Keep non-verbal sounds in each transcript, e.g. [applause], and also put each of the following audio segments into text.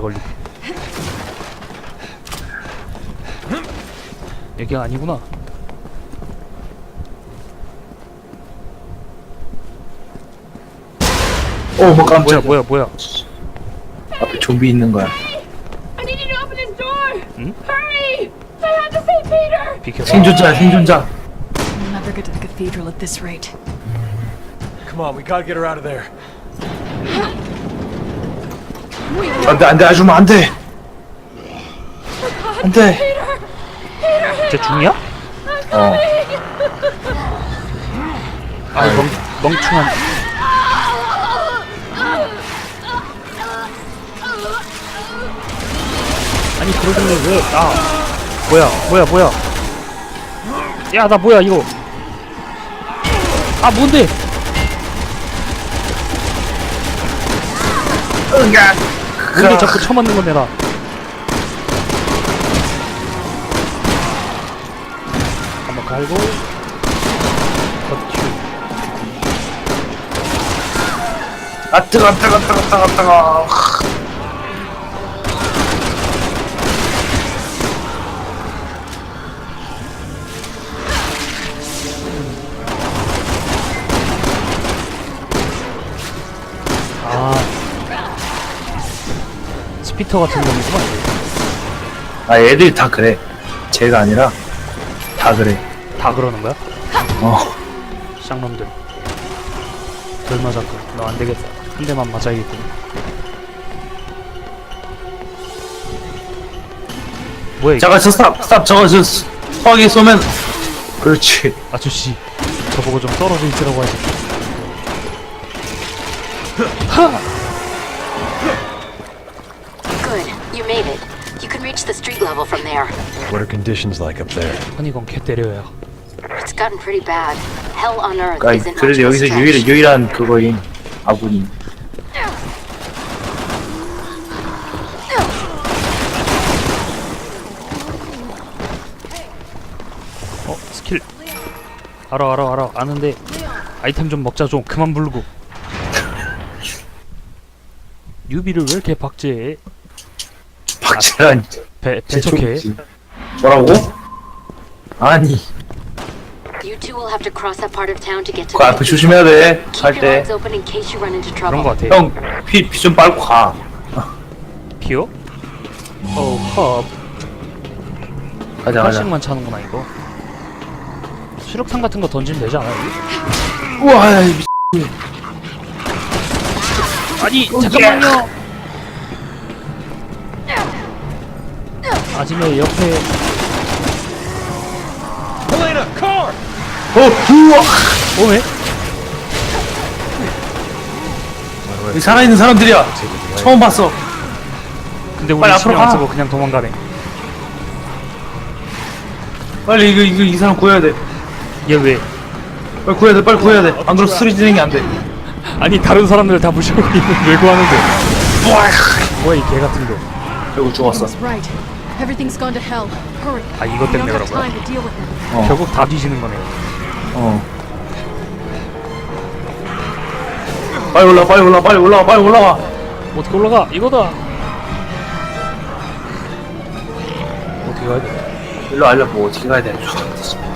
걸리 여기가 아니구나 어, 뭐 뭐야 깜짝이야. 뭐야 뭐야 앞에 좀비 있는 거야. I need you to open his door! Hmm? Hurry! I have to save Peter! 비켜봐 생존자, 생존자. We'll never get to the cathedral at this rate. Come on, we gotta get her out of there. 안 돼, 안 돼, 아줌마, 안 돼. 안 돼. 쟤 중이야? 어. 아이 멍, 멍청한 아니 그러길래 왜아 뭐야 뭐야 뭐야 야 나 뭐야 이거 아 뭔데 으가. 뭔데 자꾸 쳐맞는 건데 나 한번 갈고. 컷큐 아, 뜨거, 뜨거, 뜨거, 뜨거, 뜨거. 피터 같은 놈이구만 아, 애들이 다 그래. 쟤가 아니라 다 그래. 다 그러는 거야? 어. 쌍놈들 덜 맞았고 너 안 되겠다 한 대만 맞아야겠군 뭐야 이거 잠깐, 저 스탑, 스탑. 저거, 저, 서하게 쏘면. 그렇지. 아저씨 저보고 좀 떨어져 있으라고 하지 Good. [laughs] level from there. What are conditions like up there? 아니 이건 개 때려야 It's gotten pretty bad. Hell on earth 그러니까 isn't much 그래도 of a 여기서 stretch. 유일, 유일한 그거인 아군이. 어 스킬 알아 알아 알아 아는데 아이템 좀 먹자 좀 그만 부르고 유비를 왜 이렇게 박제해 박재란. 배, 배척해 뭐라고? 아니, You two will have to cross that part of town to get to 그 the 앞에. 조심해야 돼. Keep 갈 your 때. eyes open in case you run into 그런 trouble. 거 같아 형, 피, 피 좀 빨고 가. 피어? 어우 컵 가자, 가자. 80만 차는구나 이거 수력탄 같은 거 던지면 되지 않아요? 우와, 이 미... 아니 잠깐만요 아침에 옆에 Helena, car! 어, 우와! 오메? 여기 살아있는 사람들이야. 처음 봤어. 근데 우리 빨리 앞으로 안 가. 쓰고 그냥 도망가네 빨리 이거, 이거 이 사람 구해야 돼. 얘 왜? 빨리 구해야 돼, 빨리 구해야 돼. 안 그러면 스토리 진행이 안 돼. 아니 다른 사람들 다 무시하고 있는 왜 구하는데 뭐야 이 개 같은 거 결국 죽었어. Right. Everything's gone to hell. Hurry. 아 이것 때문에 have 그런 거야? time to deal with them. 어, 결국 다 뒤지는 거네요 어. 빨리 올라, 빨리 올라, 빨리 올라, 빨리 올라와. 어떻게 올라가? 이거다 어떻게 가야 돼? 일로 알려, 뭐 어떻게 가야 돼?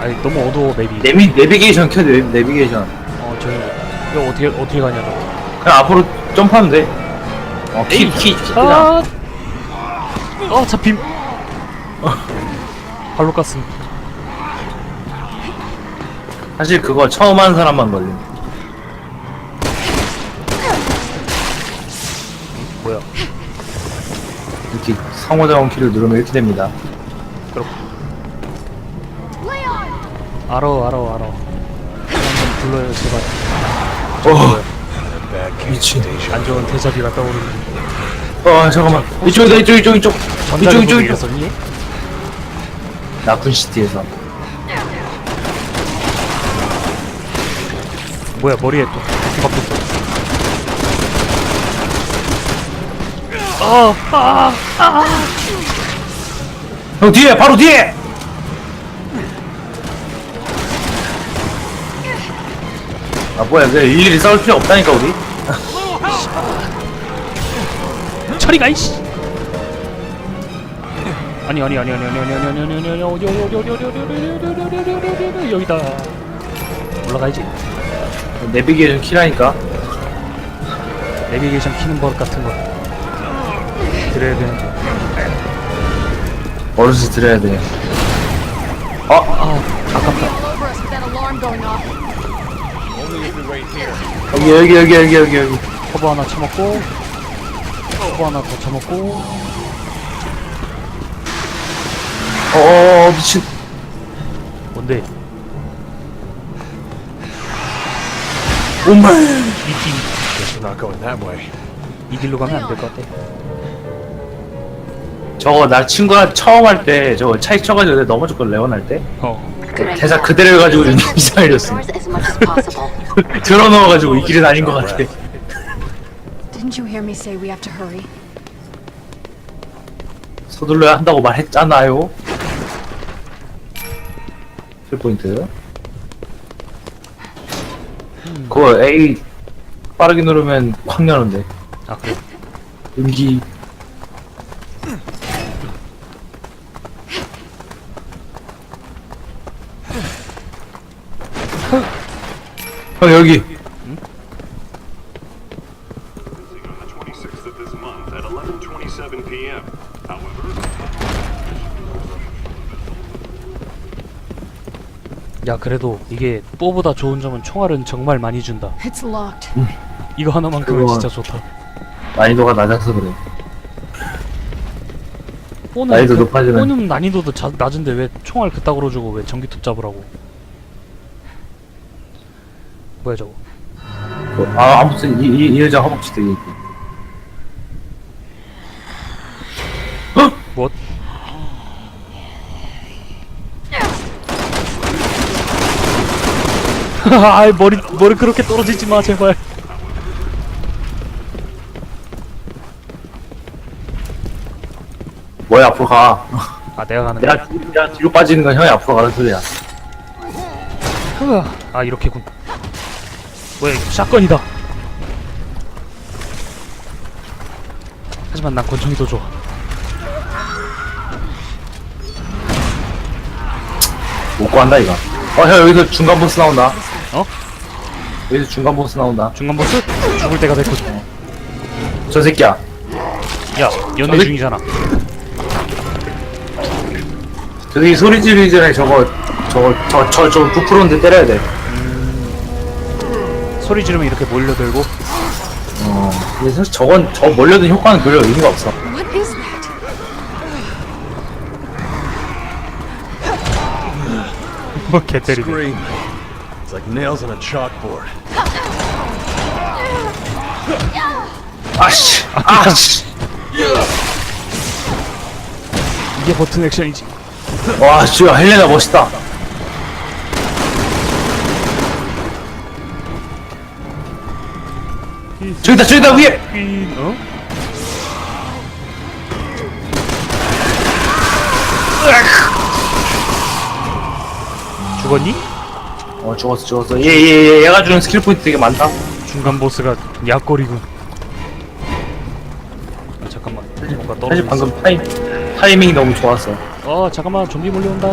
아니 너무 어두워 맵이 내비, 내비게이션 켜야 돼, 내비게이션. 어 저기 이거 어떻게 어떻게 가냐고 그냥 앞으로 점프하면 돼. 어, 키, 키, 키. 아, 어 잡힘. [laughs] 발로 깠음. 사실 그거 처음 하는 사람만 걸림. 뭐야? 이렇게 상호작용 키를 누르면 이렇게 됩니다. 알아 알아 알아. 한번 불러요 제발. 어, 미친. 안 좋은 대자비가 떠오르는. 어, 잠깐만. 이쪽이다, 이쪽, 이쪽, 이쪽. 이쪽, 이쪽, 이쪽. 니? 나쁜 시티에서. 뭐야 머리에 또 바뀌었어. 아, 아, 형 뒤에, 바로 뒤에. 아 뭐야, 그 일일이 싸울 필요 없다니까 우리. 저리 가 이씨 아니 아니 아니 아니 아니 아니 아니 아니 아니 아니 어디 어디 어디 어디 어디 어디 어디 어디 어디 어디 어디 어디 여기다 올라가야지 내비게이션 키라니까 내비게이션 키는 버릇 같은 거 드려야 되는데 어르신 드려야 돼아 아깝다 Over us with that alarm going off. 여기 여기 여기 여기 여기 여기 커버 하나 쳐먹고 커버 하나 더 쳐먹고 어어 미친 뭔데 오마 Guess we're not going that way. 이 길로 가면 안 될 것 같아 저거 나 친구가 처음 할 때 저거 차에 쳐가지고 내가 넘어졌거든 레온 할때 어 idea. 대사 그대로 해가지고 possible. 들어 넣어가지고 이 길은 아닌 것 같아 Didn't you hear me say we have to hurry? 서둘러야 한다고 말했잖아요 킬포인트. 그거 A 빠르게 누르면 확 여는데. 아 그래? 음기. 형 여기 야 그래도 이게 뽀보다 좋은 점은 총알은 정말 많이 준다. It's locked. 이거 하나만큼은 진짜 좋다. 난이도가 낮아서 그래. 뽀는 난이도 그- 높아지는. 뽀는 난이도도 자, 낮은데 왜 총알 그따구로 주고 왜 전기톱 잡으라고? 뭐야 저거? 그, 아 아무튼 이, 이, 이 여자 허벅지 되게 있고 뭐? [laughs] 아이 머리 머리 그렇게 떨어지지 마 제발. 뭐야 앞으로 가. 아 내가 가는 거야? 내가, 내가 뒤로 빠지는 건 형이 앞으로 가는 소리야. 흐아. 아 이렇게군. 뭐야 이거 샷건이다. 하지만 난 권총이 더 좋아. 못 구한다 이거. 어형 여기서 중간 보스 나온다 어? 여기서 중간 보스 나온다. 중간 보스? 죽을 때가 됐거든 저 새끼야. 야 연애 저기- 중이잖아. 저 새끼 소리 지르기 전에 저거 저거 저 저저 부풀었는데 때려야 돼. 소리 지르면 이렇게 몰려들고? 어. 근데 사실 저건 저 몰려든 효과는 별로 의미가 없어. What is that? 뭐개 때리네 Scream. Like nails on a chalkboard. 아씨 아씨 이게 버튼 액션이지 와 진짜 헬레나 멋있다 저기다 저기다 위에 어? 죽었니? 어 죽었어 죽었어. 얘 얘 얘 얘가 주는 스킬 포인트 되게 많다. 중간 보스가 약거리군. 아 잠깐만. 뭔가 사실 떨어져 방금 타임 타이밍이 너무 좋았어. 어 잠깐만. 좀비 몰려온다.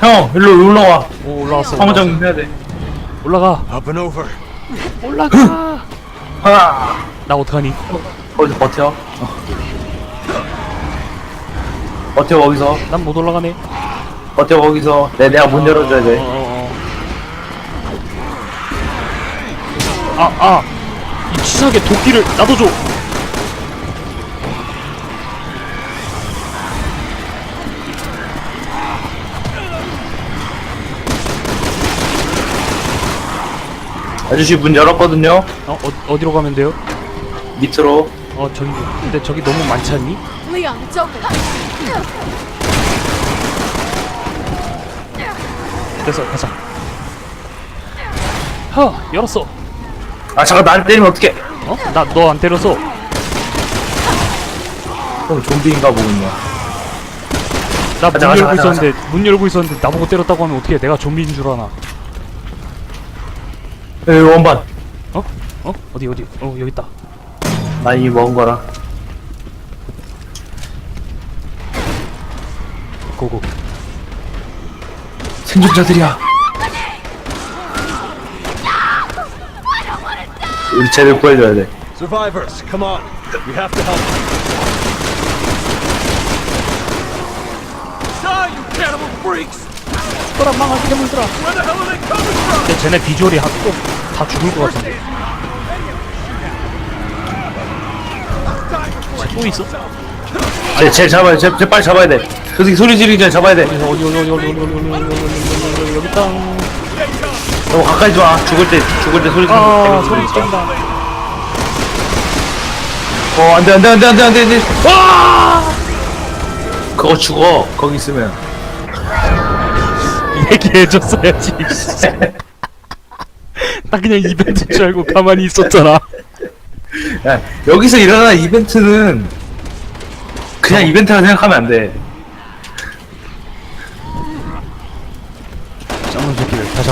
형 일로 올라와. 오 올라왔어 상호정 해야 돼. 올라가. Up and over. 올라가. 하나 나 어떡하니? 거기서 버텨. 어. 버텨 거기서. 난 못 올라가네 버텨 거기서 내 내가 문 열어줘야 돼 아아 이 치사하게 도끼를 나도 줘 아저씨 문 열었거든요 어, 어 어디로 가면 돼요? 밑으로 어 저기 근데 저기 너무 많지 않니? Leon, it's open. 됐어 가자. 하 열었어. 아 잠깐 나를 때리면 어떡해? 어? 나 너 안 때렸어 형 좀비인가 보군요. 나문 가자, 가자, 열고 가자, 있었는데 문 열고 있었는데 나보고 때렸다고 하면 어떻게 내가 좀비인 줄 아나? 여기 원반. 어? 어? 어디 어디? 어 여기 있다. 나 이미 먹은 거라. 고고. 생존자들이야. 우리 쟤를 구해줘야 돼. Survivors, come on. We have to help. Die, you cannibal freaks! 떠라 망하게 되물들아. Where the hell are they coming from? 근데 쟤네 비주얼이 꼭다 죽을 것 같은데. 쟤또 있어? 쟤, 쟤 잡아야 쟤, 쟤 빨리 잡아야 돼. 저 새끼 소리 지르기 전에 잡아야 돼. 어디 어디 어디 어디 어디 어디 어디 어디 여기 땅. 너무 가까이 지 마. 죽을 때, 죽을 때 소리 지르기 아 때문에 소리 죽으니까. 지른다. 어, 안 돼, 안 돼, 안 돼, 안 돼, 안 돼, 안 돼. 와! 그거 죽어. 거기 있으면. 얘기해줬어야지. 나 그냥 이벤트인 줄 알고 가만히 있었잖아. 야, 여기서 일어나는 이벤트는 그냥 이벤트라 생각하면 안 돼. 짱은 새끼를 다시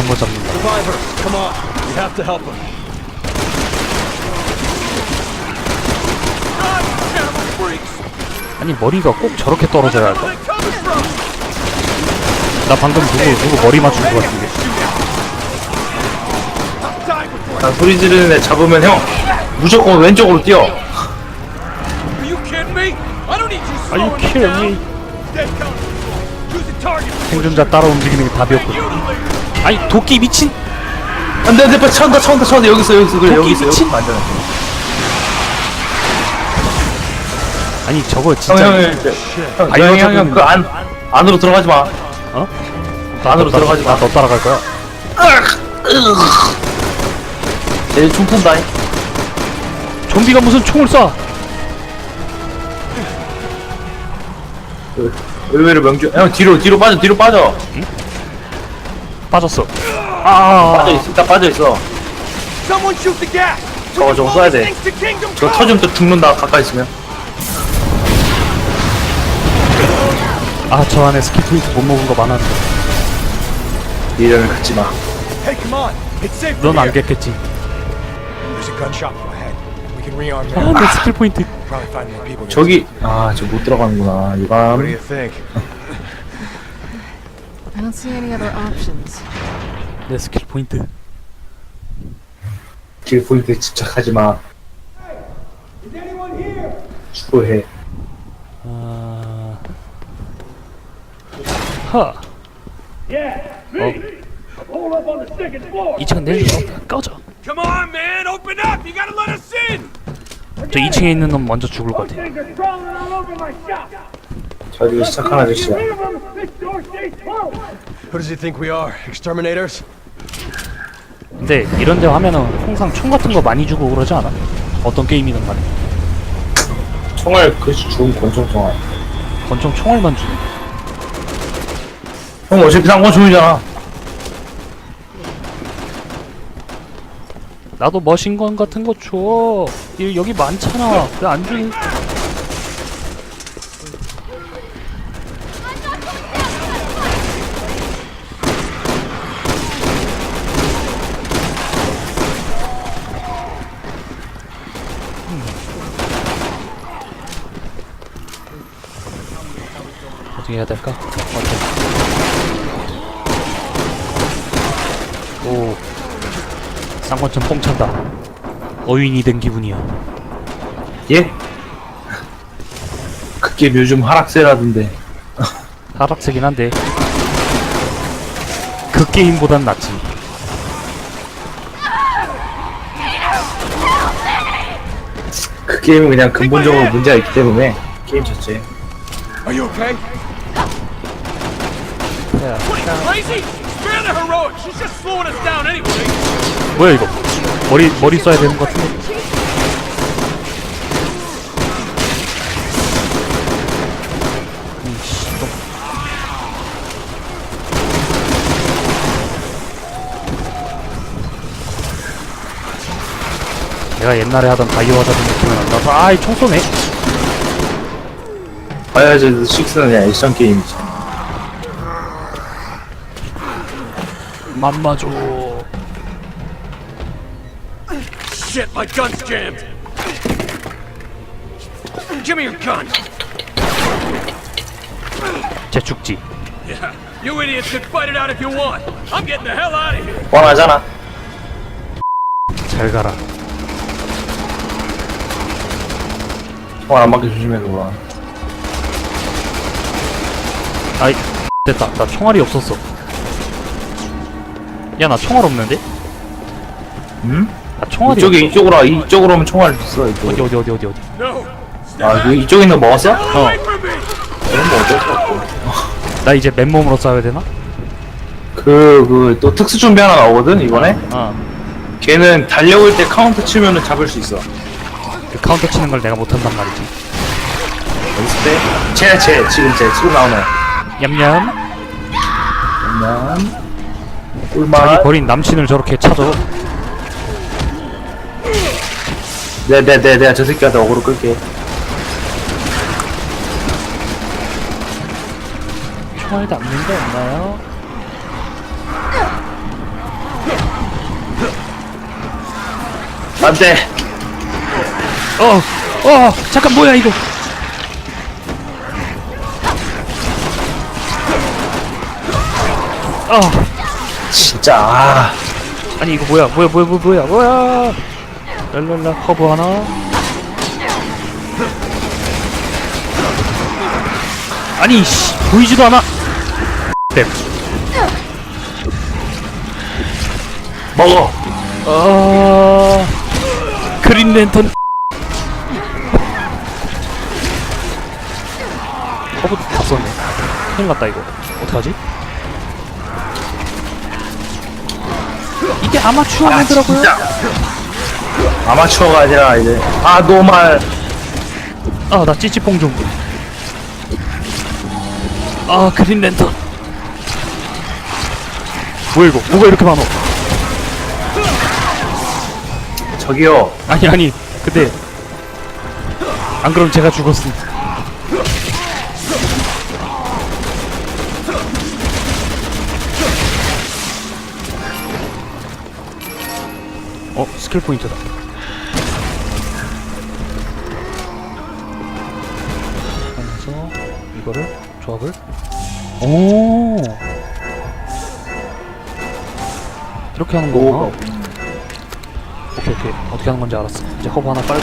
Survivors, come on. We have to help freaks! 아니 머리가 꼭 저렇게 떨어져야 할까? 나 방금 누구 누구 머리 맞춘 것 같은데. 난 소리 지르는 애 잡으면 형 무조건 왼쪽으로 뛰어. Are you kidding me? 생존자 따라 움직이는 게 답이었군. 아니 도끼 미친. 안돼 안돼 빨리 차온다 차온다 차온다 여기 있어 여기 있어 그래 도끼 여기 있어 여기 미친. 있어 안전해. 아니 저거 형 진짜. 형형 아니, 형형 그안 안으로 들어가지 마. 어? 안으로 들어가지 마. 나너 따라갈 거야. 탄다. 좀비가 무슨 총을 쏴? 의외로 명중. 형 뒤로 뒤로 빠져 뒤로 빠져. 빠졌어. 아. 빠져 있어. 딱 빠져 있어. 저거 좀 쏴야 돼. 저 Come. 터지면 또 죽는다 가까이 있으면. 아 저 안에 스킬 포인트 못 먹은 거 많았는데. 미련을 갖지 마. 넌 from 안 here. 겠겠지. There's a gun shop ahead. We can rearm 아. 내 스킬 포인트. 저기 아 저 못 들어가는구나. 이밤. I don't see any other options. 내 스킬 포인트. 길 포인트에 집착하지 마. 추구해. 아. 하. 어. 2층은 내일 꺼져. Come on, man. Open up. You gotta let us in. 저 2층에 있는 놈 먼저 죽을 것 같아. 저리고 시작한 아저씨야. Who does he think we are? Exterminators? 근데 이런 데 하면은 항상 총 같은 거 많이 주고 그러지 않아? 어떤 게임이든 간에. 총알 그 죽은 권총 총알. 권총 총알만 주네. 형 어차피 상권총이잖아. 나도 머신건 같은 거 줘. 이- 여기 많잖아. 왜 안 주니? 어떻게 해야 될까? 어떻게? 오. 쌍권점 뽕 찬다. 어윈이 된 기분이야. 예? 그게 요즘 하락세라던데. 하락세긴 한데 그 게임보단 낫지. 그 게임은 그냥 근본적으로 문제가 있기 때문에 게임 자체. Are you okay? 야, What, are you crazy? Spare the heroics. She's just slowing us down anyway. 뭐야 이거? 머리 머리 써야 되는 것 같은데. 내가 옛날에 하던 바이오 하자드 느낌이 난다. 아이 총 쏘네. 바이오하자드 6는 그냥 액션 게임이지. 맘마줘. Shit, my gun's jammed. give me your gun. 쟤 죽지 Yeah, you idiots can fight it out if you want. I'm getting the hell out of here. 뻔하잖아 잘 가라 총알 안 맞게 조심해 그거 아이 됐다 나 총알이 없었어 야 나 총알 없는데? 응? 나 총알이 이쪽에 없어. 이쪽으로 와 이쪽으로 오면 총알 있어 이쪽 어디 어디 어디 어디 어디. 아 그, 이쪽에 있는 거 먹었어? Me. 그럼 뭐 어쩔 수 없고 나 이제 맨몸으로 싸워야 되나? 그그 또 특수 좀비 하나 나오거든 이번에 어. 걔는 달려올 때 카운터 치면은 잡을 수 있어 그 카운터 치는 걸 내가 못한단 말이지. 연습 때? 쟤, 쟤, 지금 쟤, 지금 나오네. 냠냠. 그냥, 자기 꿀맛. 버린 남친을 저렇게 찾아. 네, 네, 네, 내가 저 새끼한테 어그로 끌게. 총알 남는 거 없나요? 안 돼! 어, 어, 잠깐 뭐야 이거? 아, 진짜, 아. 아니 이거 뭐야? 뭐야? 뭐야? 뭐야? 뭐야? 뭐야? 랄랄라 커브 하나. 아니 씨 보이지도 않아. 네. 먹어! 아, 그린 랜턴. 커브 다 썼네. 큰일 났다 이거. 어떡하지? 이게 아마추어 아, 모드라고요? 진짜. 아마추어가 아니라, 이제. 아, 노말. 아, 나 찌찌뽕 좀. 아, 그린 랜턴. 뭐야 이거? 뭐가 이렇게 많어? 저기요. 아니 아니. 근데 안 그럼 제가 죽었음. 어, 스킬 포인트다. 하면서 이거를 조합을 오 이렇게 하는 거구나. 오케이 오케이 어떻게 하는 건지 알았어 이제 허브 하나 빨고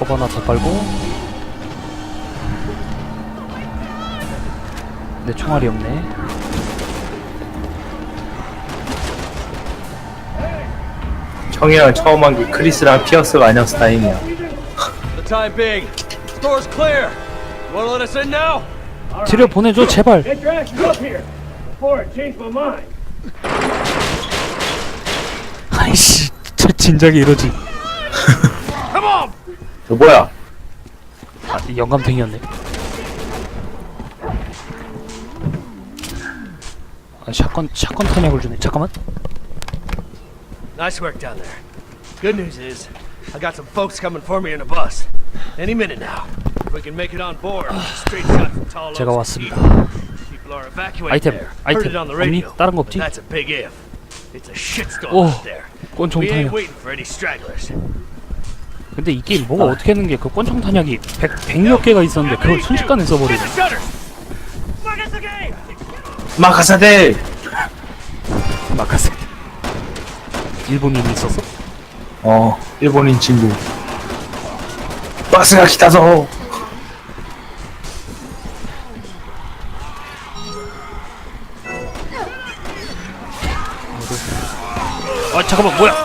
허브 하나 더 빨고 내 총알이 없네 형이랑 처음 한 게 크리스랑 피어스가 아니어서 다행이야. For the time being, door's clear. You wanna let us in now? 들여 보내줘 제발 Get your asses up here before I change my mind. 아이씨 저 진작에 이러지 Come on. 저 뭐야? 아 영감탱이였네 아 샷건 샷건 탄약을 주네 잠깐만 Nice work down there. Good news is, I got some folks coming for me in a bus. Any minute now. If we can make it on board, straight shot from tall 제가 왔습니다 People are evacuating 아이템, there. 아이템. Heard it on the 없니? radio. 다른 거 but 없지? That's a big if. It's a shitstorm 오, out there. 권총 We ain't 탄약 waiting for any stragglers. 근데 이 게임 뭐가 어떻게 하는 게 그 권총 탄약이 100, 100몇 개가 있었는데 그걸 순식간에 써버리네 Get the shutters. 마카사데! 마카세 일본인이 있었어? 어, 일본인 친구. 버스가 기타서. 아 잠깐만 뭐야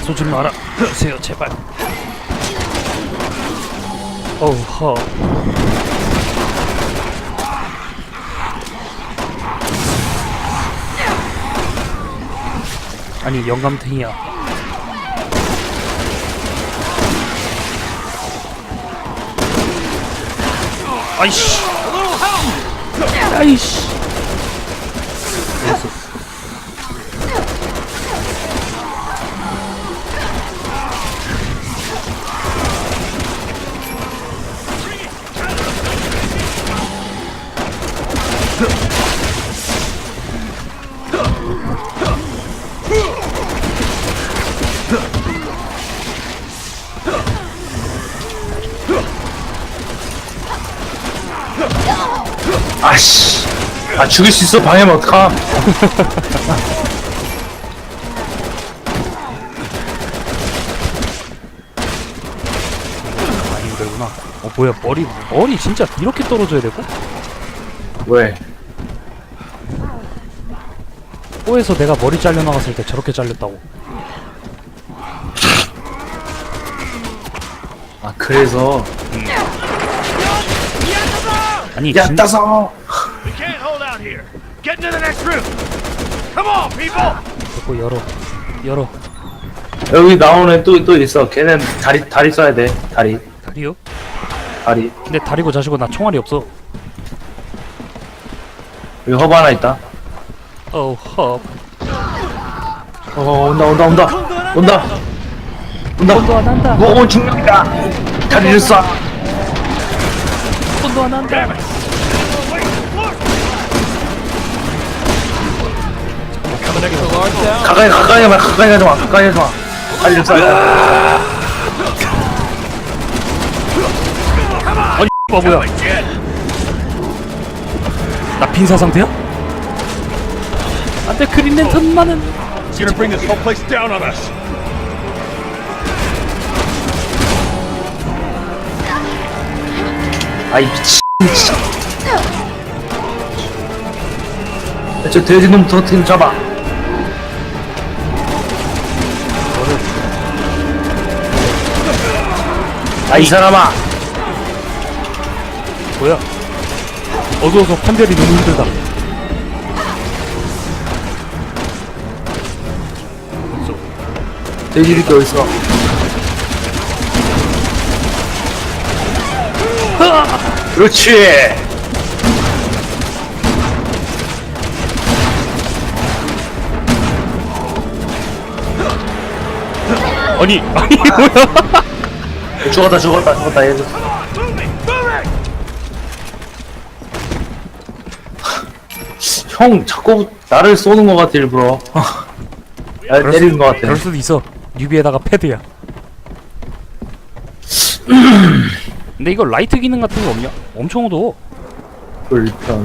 날 쏘지 마라. 주세요 제발. 어우 허. 아니 영감탱이야. 아이씨. 아이씨 아씨. 아 죽일 수 있어 방해하면 어떡함. 많이 힘들구나 어 뭐야 머리 머리 진짜 이렇게 떨어져야 되고? 왜? 호에서 내가 머리 잘려 나갔을 때 저렇게 잘렸다고 아 그래서 아니 야 진, 따서 out here. Get into the next room. Come on, people. 자꾸 열어 열어 여기 나오는 또 또 있어. 걔는 다리 다리 써야 돼. 다리 다리요? 다리. 근데 다리고 자시고 나 총알이 없어 여기 허브 하나 있다. 어우 헙어 온다 온다 온다 온다 온다. 손도 안 한다 뭐 죽는다. 다리를 쏴. 손도 안 한다 가까이 가까이 마 가까이 가지 마 가까이 가지 마. 다리를 쏴. 아니 바보야 나 빈사 상태야? 안돼 그린 랜턴만은 It's gonna bring this whole place down on us. 아이 미친. 야, 저 돼지 놈 터트림 잡아. 아 이 사람아. 뭐야 어두워서 판별이 너무 힘들다 이렇게 어딨어? 그렇지. 아니 아니 뭐야 죽었다 죽었다 죽었다 얘들. [laughs] 형 자꾸 나를 쏘는 것 같아 일부러. [laughs] 날 때리는 것 같아. 그럴 수도 있어 뉴비에다가 패드야 [clears throat] 근데 이거 라이트 기능 같은 거 없냐? 엄청 어두워 불편.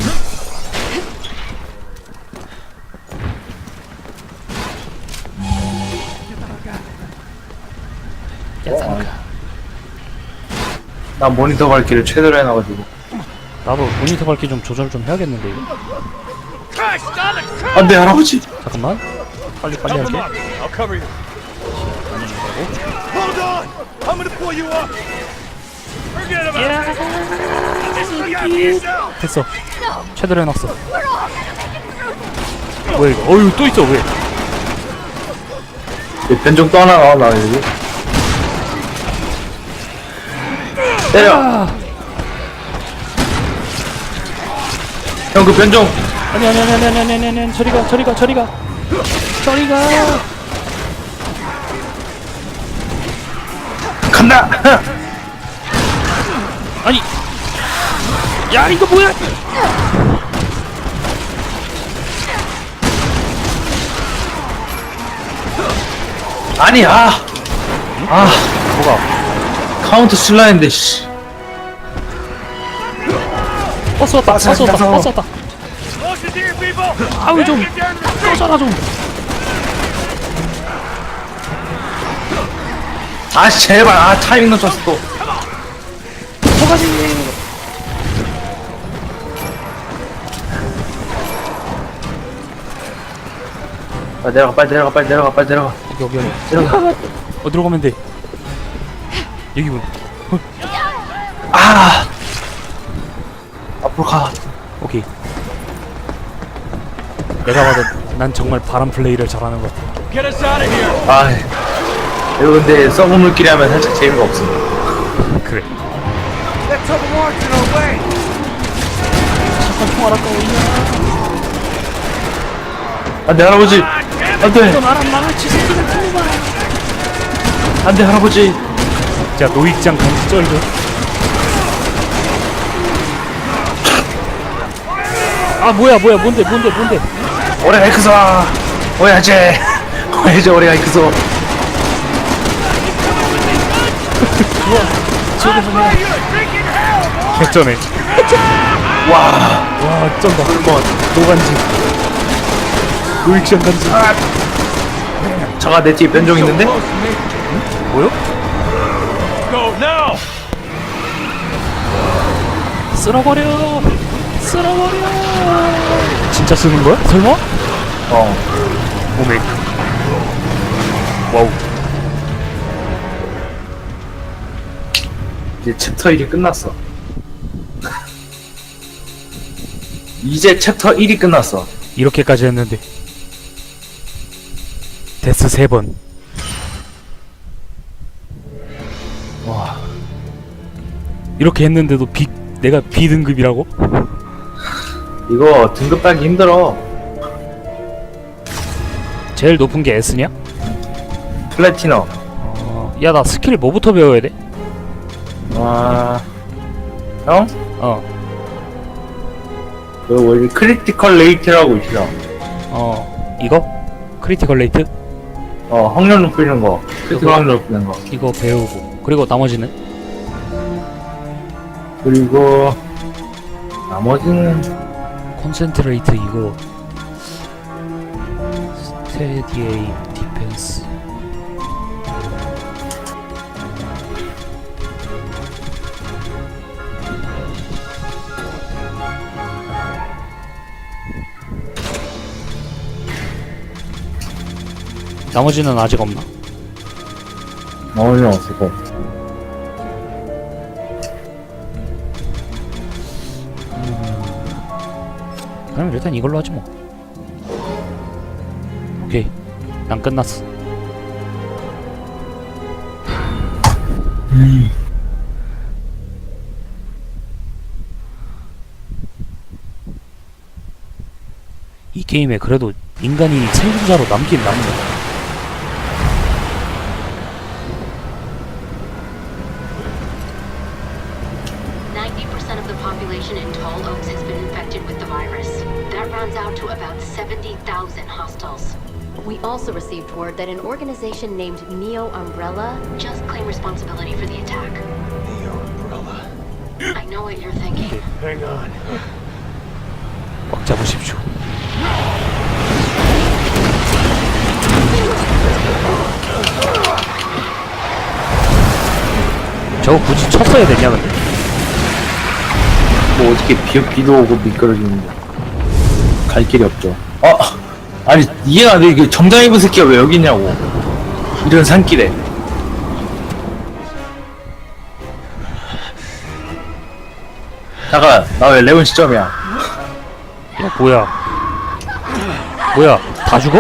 나 모니터 밝기를 최대로 해놔가지고. 나도 모니터 밝기 좀 조절 좀 해야겠는데 이거. 안돼 할아버지. 잠깐만. 빨리 빨리 할게. I'll cover you. Hold on. I'm gonna pull you up. Forget about it. Look out for yourself. 됐어. 최대로 해놨어. 뭐야 이거 어휴 또 있어 왜? 이 변종 또 하나 나왔나 여기 때려. 형 그 변종. 아니 아니 아니 아니 아니 아니 아니 아니 저리 가 저리 가 저리 가. 저리 가. 간다. 아니. 야 이거 뭐야? 아니 아아 뭐가 카운트 쓸라 했는데 씨. 버스 왔다. 버스 왔다. 버스 왔다. 아우 좀. 꺼져라 좀. 아 제발. 아 타이밍 놓쳤어 또. 빨리 내려가 빨리 내려가 빨리 내려가 빨리 내려가. 여기 여기. 내려가. 어디로 가면 돼 여기군 아! 앞으로 가. 오케이. 내가 봐도 난 정말 바람 플레이를 잘하는 것 같아. Get us out of here. 아, 이거 근데 썩은 물끼리 하면 살짝 재미가 없어. 그래. Trouble warrants in our way. 안돼 할아버지, 안돼, 나랑 망치 새끼는 틀리마 안돼 할아버지. 자 노익장 강지 쩔죠 아 뭐야 뭐야 뭔데 뭔데 뭔데? 오래가 이크소 오야지 오야지 오래가 이크소. 개쩌네. 와. 와 쩐다. 뭐 노간지. 노익션 간지. 저가 내 뒤에 변종 있는데 쓸어버려. 쓸어버려. 진짜 쓰는 거야? 설마? 어. 오메 와우. 이제 챕터 1이 끝났어. [laughs] 이제 챕터 1이 끝났어. 이렇게까지 했는데. 데스 세 번. 와. 이렇게 했는데도 B 내가 B 등급이라고? 이거 등급 따기 힘들어 제일 높은 게 S냐? 플래티넘 어, 야 나 스킬 뭐부터 배워야 돼? 와 형? 어, 그 원래 크리티컬 레이트라고 있어 어, 이거? 크리티컬 레이트? 어 확률 높이는 거 크리티컬 확률 높이는 거 이거 배우고 그리고 나머지는? 그리고 나머지는 콘센트레이트 이거. 스테디에임 디펜스. 나머지는 아직 없나? 나머지는 없었고 그럼 일단 이걸로 하지 뭐. 오케이. 난 끝났어. 이 게임에 그래도 인간이 생존자로 남긴 남네 organization named Neo Umbrella just claimed responsibility for the attack. Neo Umbrella. I know what you're thinking. Hang on. 꽉 잡으십시오 저거 굳이 쳤어야 되냐 근데 뭐 어떻게 비, 비도 오고 미끄러지는데 갈 길이 없죠 어 아니 이해가 안돼 이게 정장 입은 새끼가 왜 여기 있냐고 이런 산길에 잠깐 나 왜 레온 시점이야 야 뭐야 뭐야 다 죽어?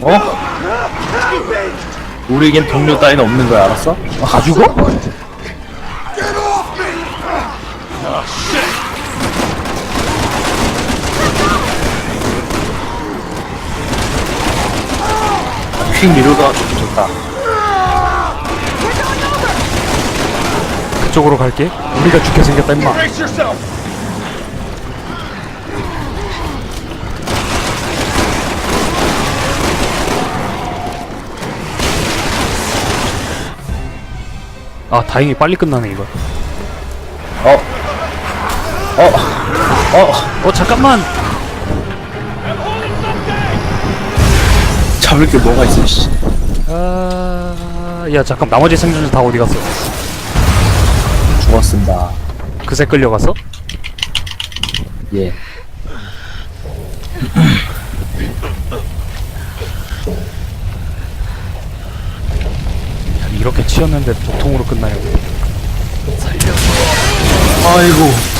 어? 우리에겐 동료 따위는 없는 거야 알았어? 다 죽어? 퀵 미로가 좋다 그쪽으로 갈게 우리가 죽게 생겼다 임마! 아 다행히 빨리 끝나네 이거 어? 어? 어? 어 잠깐만 잡을 게 뭐가 있어 씨. 아... 야 잠깐 나머지 생존자 다 어디 갔어? 죽었습니다 그새 끌려갔어? 예 이렇게 치였는데 보통으로 끝나요 아이고